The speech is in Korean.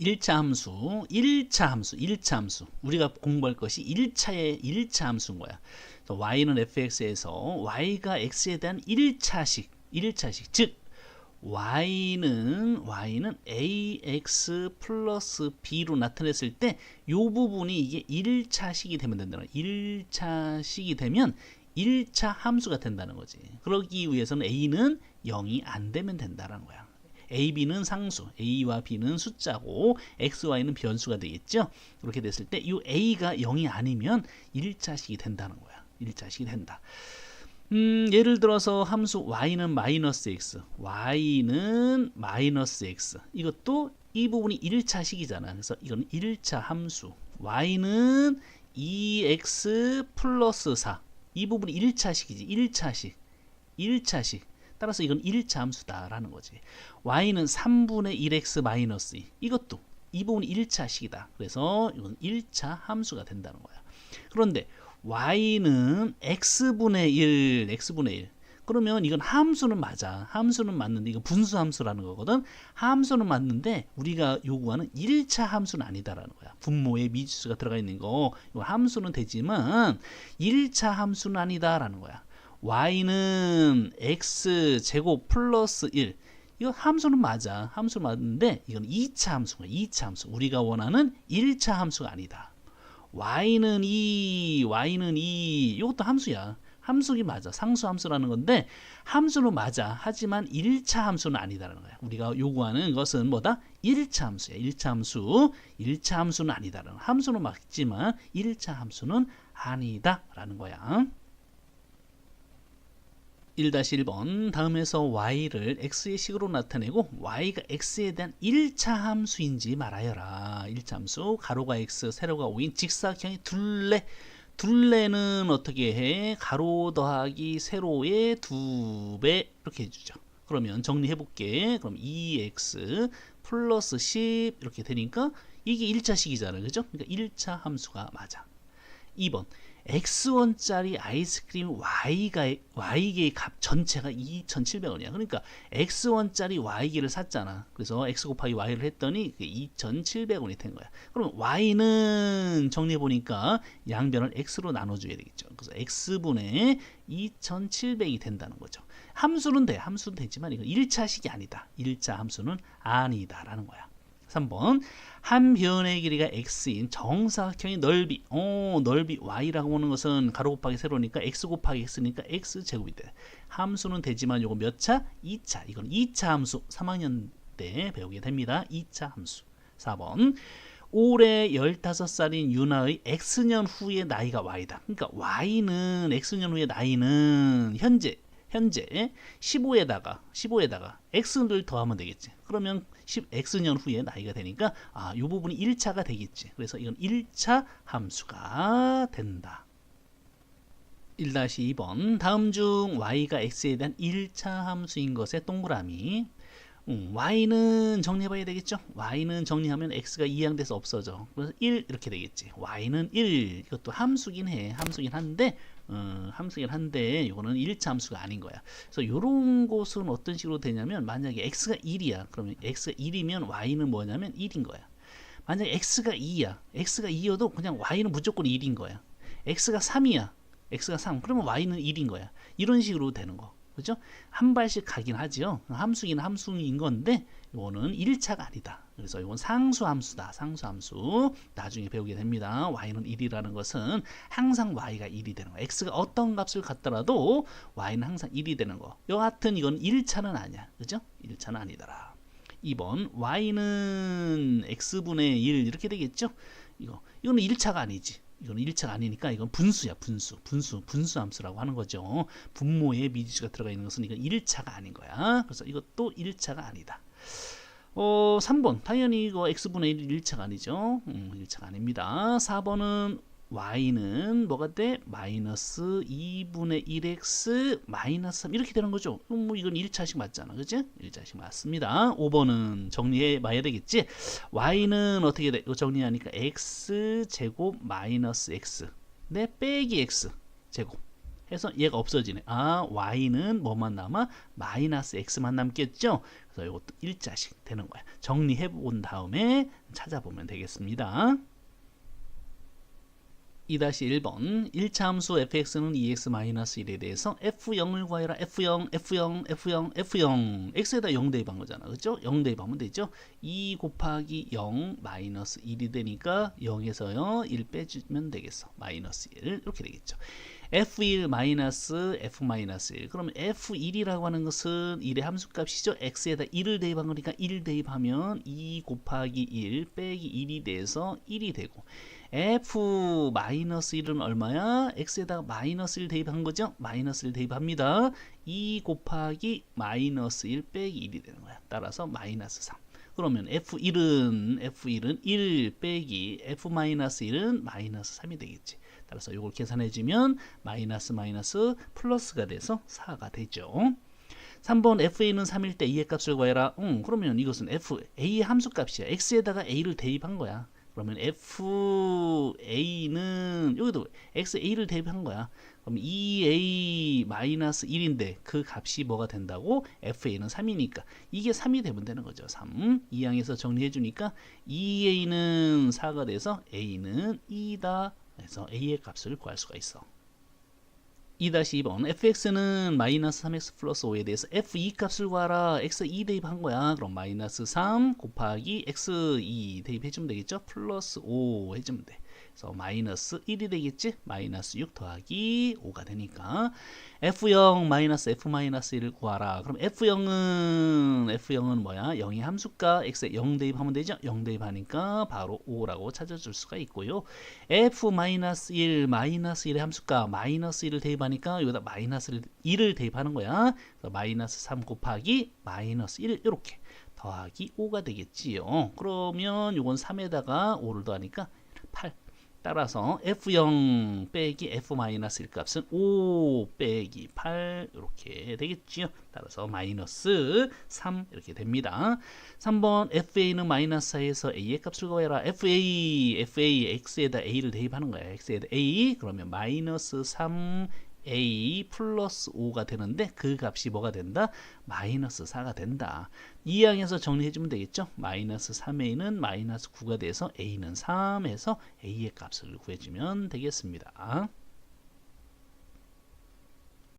1차 함수, 1차 함수, 1차 함수. 우리가 공부할 것이 1차의 1차 함수인 거야. y는 fx에서 y가 x에 대한 1차식, 1차식. 즉 y는 y는 ax 플러스 b로 나타냈을 때 이 부분이 이게 1차식이 되면 된다는 거야. 1차식이 되면 1차 함수가 된다는 거지. 그러기 위해서는 a는 0이 안 되면 된다는 거야. A, b는 상수, a와 b는 숫자고 x, y는 변수가 되겠죠. 그렇게 됐을 때 이 a가 0이 아니면 1차식이 된다는 거야. 1차식이 된다. 음, 예를 들어서 함수 y는 마이너스 x, y는 마이너스 x. 이것도 이 부분이 1차식이잖아. 그래서 이건 1차 함수. y는 2x 플러스 4. 이 부분이 1차식이지. 1차식. 1차식. 따라서 이건 1차 함수다라는 거지. y는 3분의 1x 마이너스 2. 이것도 이 부분이 1차식이다. 그래서 이건 1차 함수가 된다는 거야. 그런데 y는 x분의 1, x분의 1. 그러면 이건 함수는 맞아. 함수는 맞는데 이거 분수 함수라는 거거든. 함수는 맞는데 우리가 요구하는 1차 함수는 아니다라는 거야. 분모에 미지수가 들어가 있는 거. 이거 함수는 되지만 1차 함수는 아니다라는 거야. Y는 x 제곱 플러스 1. 이거 함수는 맞아. 함수 맞는데 이건 2차 함수가 2차 함수. 우리가 원하는 1차 함수가 아니다. y는 2, y는 2. 이것도 함수야. 함수기 맞아. 상수 함수라는 건데 함수는 맞아. 하지만 1차 함수는 아니다라는 거야. 우리가 요구하는 것은 뭐다? 1차 함수야. 1차 함수. 1차 함수는 아니다라는. 함수는 맞지만 1차 함수는 아니다라는 거야. 1-1번 다음에서 y를 x의 식으로 나타내고 y가 x에 대한 1차 함수인지 말하여라. 1차 함수 가로가 x, 세로가 5인 직사각형의 둘레 둘레는 어떻게 해? 가로 더하기 세로의 두 배 이렇게 해주죠. 그러면 정리해 볼게. 그럼 2x 플러스 10 이렇게 되니까 이게 1차식이잖아요. 그죠? 그러니까 1차 함수가 맞아. 2번 x1짜리 아이스크림 y가 y계의 값 전체가 2,700원이야. 그러니까 x1짜리 y계를 샀잖아. 그래서 x 곱하기 y를 했더니 2,700원이 된 거야. 그럼 y는 정리해 보니까 양변을 x로 나눠 줘야 되겠죠. 그래서 x분의 2,700이 된다는 거죠. 함수는 돼. 함수는 되지만 이건 1차식이 아니다. 1차 함수는 아니다라는 거야. 3번. 한 변의 길이가 x인 정사각형의 넓이 어 넓이 y라고 하는 것은 가로 곱하기 세로니까 x 곱하기 x니까 x 제곱이 돼. 함수는 되지만 요거 몇 차? 2차. 이건 2차 함수. 3학년 때 배우게 됩니다. 2차 함수. 4번. 올해 15살인 유나의 X년 후의 나이가 Y다. 그러니까 Y는 X년 후의 나이는 현재 현재 15에다가 15에다가 x를 더하면 되겠지. 그러면 10x년 후에 나이가 되니까 아, 이 부분이 1차가 되겠지. 그래서 이건 1차 함수가 된다. 1-2번 다음 중 y가 x에 대한 1차 함수인 것의 동그라미 음, y는 정리해봐야 되겠죠? y는 정리하면 x가 이항돼서 없어져. 그래서 1 이렇게 되겠지. y는 1 이것도 함수긴 해. 함수긴 한데 어, 함수긴 한데 이거는 1차 함수가 아닌 거야. 그래서 이런 곳은 어떤 식으로 되냐면 만약에 x가 1이야. 그러면 x가 1이면 y는 뭐냐면 1인 거야. 만약에 x가 2야. x가 2여도 그냥 y는 무조건 1인 거야. x가 3이야. x가 3 그러면 y는 1인 거야. 이런 식으로 되는 거 그죠? 한 발씩 가긴 하죠. 함수긴 함수인 건데 이거는 1차가 아니다. 그래서 이건 상수 함수다. 상수 함수. 나중에 배우게 됩니다. y는 1이라는 것은 항상 y가 1이 되는 거야. x가 어떤 값을 갖더라도 y는 항상 1이 되는 거. 여하튼 이건 1차는 아니야. 그죠? 1차는 아니더라. 2번 y는 x분의 1 이렇게 되겠죠? 이거 이거는 1차가 아니지. 이거는 1차가 아니니까 이건 분수야 분수. 분수 분수 함수라고 하는 거죠. 분모에 미지수가 들어가 있는 것은 이건 1차가 아닌 거야. 그래서 이것도 1차가 아니다. 어 3번. 당연히 이거 x분의 1 1차가 아니죠. 음, 1차가 아닙니다. 4번은 y는 뭐가 돼? 마이너스 2분의 1x 마이너스 3 이렇게 되는 거죠. 뭐 이건 1차식 맞잖아. 그지? 1차식 맞습니다. 5번은 정리해 봐야 되겠지? y는 어떻게 돼? 이거 정리하니까 x 제곱 마이너스 x 네 빼기 x 제곱 해서 얘가 없어지네. 아, y는 뭐만 남아? 마이너스 x만 남겠죠? 그래서 이것도 일자식 되는 거야. 정리해 본 다음에 찾아보면 되겠습니다. 2-1번. 1차 함수 fx는 2x-1에 대해서 f0을 구하여라. f0 f0 f0 f0 x에다 0 대입한 거잖아. 그죠 0 대입하면 되죠? 2 곱하기 0 마이너스 1이 되니까 0에서요. 1 빼주면 되겠어. 마이너스 1 이렇게 되겠죠 f1 마이너스 f 마이너스 1 그러면 f1이라고 하는 것은 1의 함수값이죠 x에다 1을 대입한 거니까 1 대입하면 2 곱하기 1 빼기 1이 돼서 1이 되고 f 마이너스 1은 얼마야? x에다가 마이너스 1 대입한 거죠? 마이너스 1 대입합니다. 2 곱하기 마이너스 1 빼기 1이 되는 거야. 따라서 마이너스 3. 그러면 f1은 f1은 1 빼기 f 마이너스 1은 마이너스 3이 되겠지. 따라서 이걸 계산해 주면 마이너스 마이너스 플러스가 돼서 4가 되죠. 3번 fa는 3일 때 a의 값을 구해라. 응, 그러면 이것은 f a의 함수 값이야. x에다가 a를 대입한 거야. 그러면 FA는 여기도 XA를 대입한 거야. 그럼 2A 마이너스 1인데 그 값이 뭐가 된다고? FA는 3이니까 이게 3이 되면 되는 거죠. 3. 이 항에서 정리해 주니까 2A는 4가 돼서 A는 2다. 그래서 A의 값을 구할 수가 있어. 2-2번. Fx는 마이너스 3x 플러스 5에 대해서 f2 값을 구하라. X 2 대입한 거야. 그럼 마이너스 3 곱하기 x2 대입해주면 되겠죠? 플러스 5 해주면 돼 그래서 마이너스 1이 되겠지? 마이너스 6 더하기 5가 되니까 f0 마이너스 f 마이너스 1을 구하라. 그럼 f0은 f0은 뭐야? 0의 함수가 x에 0 대입하면 되죠? 0 대입하니까 바로 5라고 찾아줄 수가 있고요. F 마이너스 1 마이너스 1의 함수가 마이너스 1을 대입하니까 여기다 마이너스 1을 대입하는 거야. 마이너스 3 곱하기 마이너스 1 이렇게 더하기 5가 되겠지요. 그러면 이건 3에다가 5를 더하니까 8 따라서 f0 빼기 f-1 값은 5 빼기 8 이렇게 되겠지요. 따라서 마이너스 3 이렇게 됩니다. 3번 fa는 마이너스 4에서 a의 값을 구해라. fa, fa, x에다 a를 대입하는 거야. x에다 a 그러면 마이너스 3 a 플러스 5가 되는데 그 값이 뭐가 된다? 마이너스 4가 된다. 이 항에서 정리해주면 되겠죠? 마이너스 3a는 마이너스 9가 돼서 a는 3에서 a의 값을 구해주면 되겠습니다.